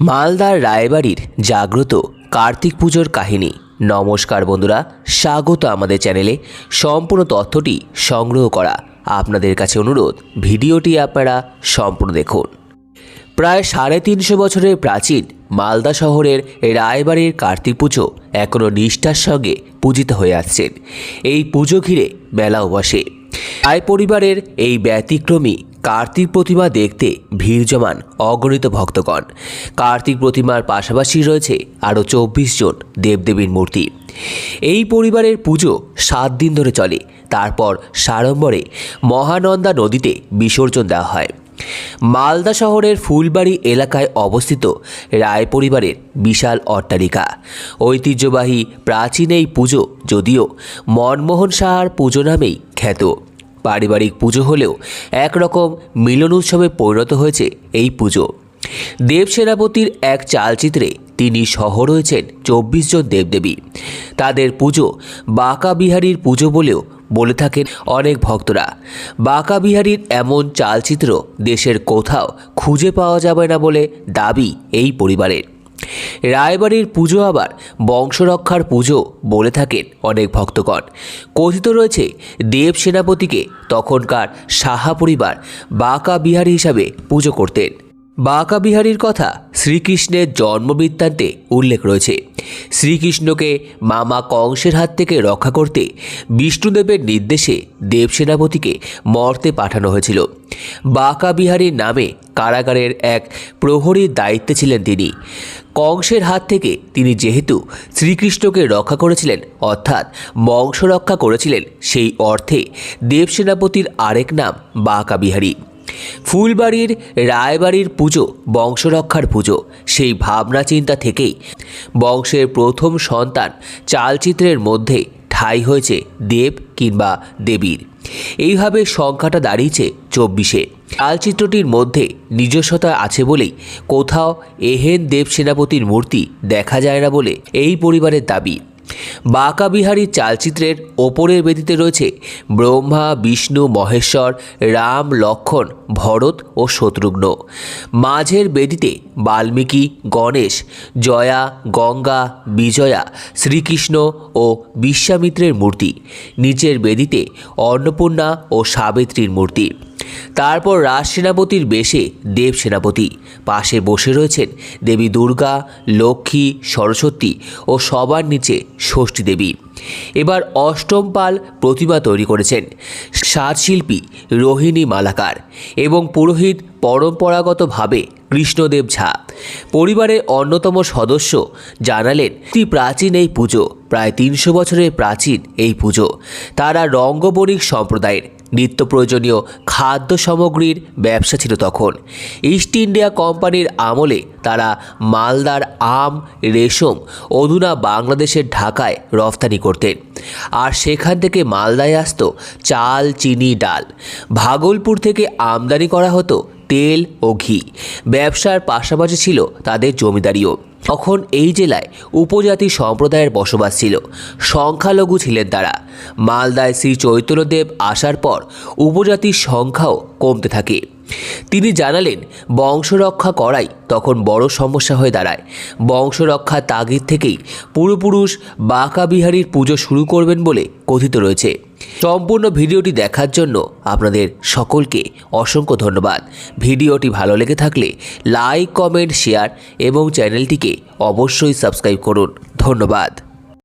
মালদার রায়বাড়ির জাগ্রত কার্তিক পুজোর কাহিনী। নমস্কার বন্ধুরা, স্বাগত আমাদের চ্যানেলে। সম্পূর্ণ তথ্যটি সংগ্রহ করা আপনাদের কাছে অনুরোধ, ভিডিওটি আপনারা সম্পূর্ণ দেখুন। প্রায় সাড়ে তিনশো বছরের প্রাচীন মালদা শহরের রায়বাড়ির কার্তিক পুজো এখনও নিষ্ঠার সঙ্গে পূজিত হয়ে আসছেন। এই পুজো ঘিরে মেলাও বসে রায় পরিবারের এই ব্যতিক্রমী কার্তিক প্রতিমা দেখতে ভিড় জমান অগণিত ভক্তগণ। কার্তিক প্রতিমার পাশাপাশি রয়েছে আরও চব্বিশ জন দেবদেবীর মূর্তি। এই পরিবারের পুজো সাত দিন ধরে চলে। তারপর সাড়ম্বরে মহানন্দা নদীতে বিসর্জন দেওয়া হয়। মালদা শহরের ফুলবাড়ি এলাকায় অবস্থিত রায় পরিবারের বিশাল অট্টালিকা। ঐতিহ্যবাহী প্রাচীন এই পুজো যদিও মনমোহন সাহার পুজো নামেই খ্যাত। পারিবারিক পুজো হলেও একরকম মিলন উৎসবে পরিণত হয়েছে এই পুজো। দেব সেনাপতির এক চালচিত্রে তিনি সহ রয়েছেন চব্বিশ জন দেবদেবী। তাদের পুজো বাঁকা বিহারীর পুজো বলেও বলে থাকেন অনেক ভক্তরা। বাঁকা বিহারীর এমন চালচিত্র দেশের কোথাও খুঁজে পাওয়া যাবে না বলে দাবি এই পরিবারের। রায়বাড়ির পুজো আবার বংশরক্ষার পুজো বলে থাকেন অনেক ভক্তগণ। কথিত রয়েছে, দেব সেনাপতিকে তখনকার সাহা পরিবার বাঁকা বিহারী হিসাবে পুজো করতেন। বাঁকা বিহারীর কথা শ্রীকৃষ্ণের জন্মবৃত্তান্তে উল্লেখ রয়েছে। শ্রীকৃষ্ণকে মামা কংসের হাত থেকে রক্ষা করতে বিষ্ণুদেবের নির্দেশে দেবসেনাপতিকে মর্তে পাঠানো হয়েছিল। বাঁকা বিহারীর নামে কারাগারের এক প্রহরীর দায়িত্বে ছিলেন তিনি। কংসের হাত থেকে তিনি যেহেতু শ্রীকৃষ্ণকে রক্ষা করেছিলেন, অর্থাৎ বংশ রক্ষা করেছিলেন, সেই অর্থে দেবসেনাপতির আরেক নাম বাঁকা বিহারী ফুলবাড়ির রায়বাড়ির পুজো, বংশরক্ষার পুজো, সেই ভাবনা চিন্তা থেকেই বংশের প্রথম সন্তান চালচিত্রের মধ্যে ঠাঁই হয়েছে দেব কিংবা দেবীর। এইভাবে সংখ্যাটা দাঁড়িয়েছে চব্বিশে। চালচিত্রটির মধ্যে নিজস্বতা আছে বলেই কোথাও এহেন দেব সেনাপতির মূর্তি দেখা যায় না বলে এই পরিবারের দাবি। বাঁকা বিহারীর চালচিত্রের ওপরের বেদিতে রয়েছে ব্রহ্মা, বিষ্ণু, মহেশ্বর, রাম, লক্ষণ, ভরত ও শত্রুঘ্ন। মাঝের বেদিতে বাল্মীকি, গণেশ, জয়া, গঙ্গা, বিজয়া, শ্রীকৃষ্ণ ও বিশ্বামিত্রের মূর্তি। নিচের বেদিতে অন্নপূর্ণা ও সাবিত্রীর মূর্তি। তারপর রাজ সেনাপতির বেশে দেব সেনাপতি। পাশে বসে রয়েছেন দেবী দুর্গা, লক্ষ্মী, সরস্বতী ও সবার নিচে ষষ্ঠী দেবী। এবার অষ্টম পাল প্রতিমা তৈরি করেছেন সাজশিল্পী রোহিণী মালাকার এবং পুরোহিত পরম্পরাগতভাবে কৃষ্ণদেব ঝা। পরিবারের অন্যতম সদস্য জানালেন, অতি প্রাচীন এই পুজো, প্রায় তিনশো বছরের প্রাচীন এই পুজো। তারা রঙ্গবণিক সম্প্রদায়ের নিত্য প্রয়োজনীয় খাদ্য সামগ্রীর ব্যবসা ছিল তখন। ইস্ট ইন্ডিয়া কোম্পানির আমলে তারা মালদার আম, রেশম, অধুনা বাংলাদেশের ঢাকায় রফতানি করতেন। আর সেখান থেকে মালদায় আসতো চাল, চিনি, ডাল। ভাগলপুর থেকে আমদানি করা হতো তেল ও ঘি। ব্যবসার পাশাপাশি ছিল তাদের জমিদারিও। তখন এই জেলায় উপজাতি সম্প্রদায়ের বসবাস ছিল। সংখ্যালঘু ছিলেন তারা। মালদায় শ্রী চৈতন্যদেব আসার পর উপজাতির সংখ্যাও কমতে থাকে। তিনি জানালেন বংশরক্ষা করাই তখন বড় সমস্যা হয়ে দাঁড়ায়। বংশরক্ষা তাগিদ থেকেই পূর্বপুরুষ বাঁকা বিহারীর পুজো শুরু করবেন বলে কথিত রয়েছে। সম্পূর্ণ ভিডিওটি দেখার জন্য আপনাদের সকলকে অসংখ্য ধন্যবাদ। ভিডিওটি ভালো লেগে থাকলে লাইক, কমেন্ট, শেয়ার এবং চ্যানেলটিকে অবশ্যই সাবস্ক্রাইব করুন। ধন্যবাদ।